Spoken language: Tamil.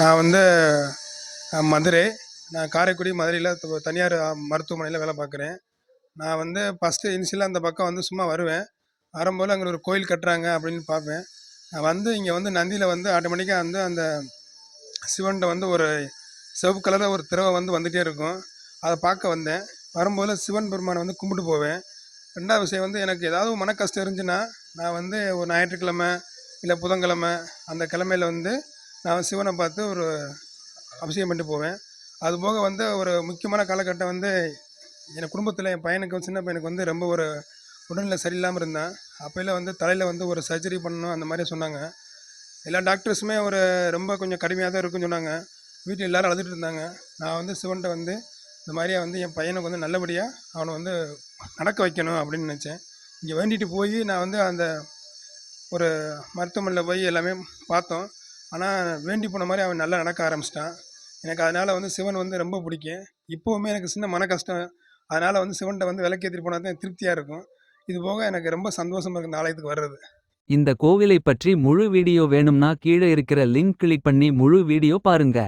நான் வந்து மதுரை. நான் காரைக்குடி மதுரையில் தனியார் மருத்துவமனையில் வேலை பார்க்குறேன். நான் வந்து ஃபஸ்ட்டு இனிஷியலாக அந்த பக்கம் வந்து சும்மா வருவேன். வரும்போது அங்கே ஒரு கோயில் கட்டுறாங்க அப்படின்னு பார்ப்பேன். நான் வந்து இங்கே வந்து நந்தியில் வந்து ஆட்டோமேட்டிக்காக வந்து அந்த சிவன்கிட்ட வந்து ஒரு சிவப்பு கலரில் ஒரு திரவை வந்து வந்துகிட்டே இருக்கும். அதை பார்க்க வந்தேன். வரும்போது சிவன் பெருமானை வந்து கும்பிட்டு போவேன். ரெண்டாவது விஷயம் வந்து எனக்கு ஏதாவது மன கஷ்டம் இருந்துச்சுன்னா நான் வந்து ஒரு ஞாயிற்றுக்கிழமை இல்லை புதன்கிழமை அந்த கிழமையில வந்து நான் சிவனை பார்த்து ஒரு அபிஷேகம் பண்ணிட்டு போவேன். அதுபோக வந்து ஒரு முக்கியமான காலகட்டம் வந்து என் குடும்பத்தில் என் பையனுக்கு சின்ன பையனுக்கு வந்து ரொம்ப ஒரு உடல்நிலை சரியில்லாமல் இருந்தான். அப்போல்லாம் வந்து தலையில் வந்து ஒரு சர்ஜரி பண்ணணும் அந்த மாதிரி சொன்னாங்க. எல்லா டாக்டர்ஸுமே ஒரு ரொம்ப கொஞ்சம் கடுமையாக தான் இருக்குன்னு சொன்னாங்க. வீட்டில் எல்லாரும் அழுதுட்டு இருந்தாங்க. நான் வந்து சிவன்கிட்ட வந்து இந்த மாதிரியே வந்து என் பையனுக்கு வந்து நல்லபடியாக அவனை வந்து நடக்க வைக்கணும் அப்படின்னு நினச்சேன். இங்கே வேண்டிட்டு போய் நான் வந்து அந்த ஒரு மருத்துவமனையில் போய் எல்லாமே பார்த்தோம். ஆனால் வேண்டி போன மாதிரி அவன் நல்லா நடக்க ஆரம்பிச்சிட்டான். எனக்கு அதனால் வந்து சிவன் வந்து ரொம்ப பிடிக்கும். இப்போவுமே எனக்கு சின்ன மன கஷ்டம். அதனால் வந்து சிவன்கிட்ட வந்து விளக்கேற்றிட்டு போனால் தான் திருப்தியாக இருக்கும். இது போக எனக்கு ரொம்ப சந்தோஷமாக இருக்குது இந்த ஆலயத்துக்கு வர்றது. இந்த கோவிலை பற்றி முழு வீடியோ வேணும்னா கீழே இருக்கிற லிங்க் கிளிக் பண்ணி முழு வீடியோ பாருங்க.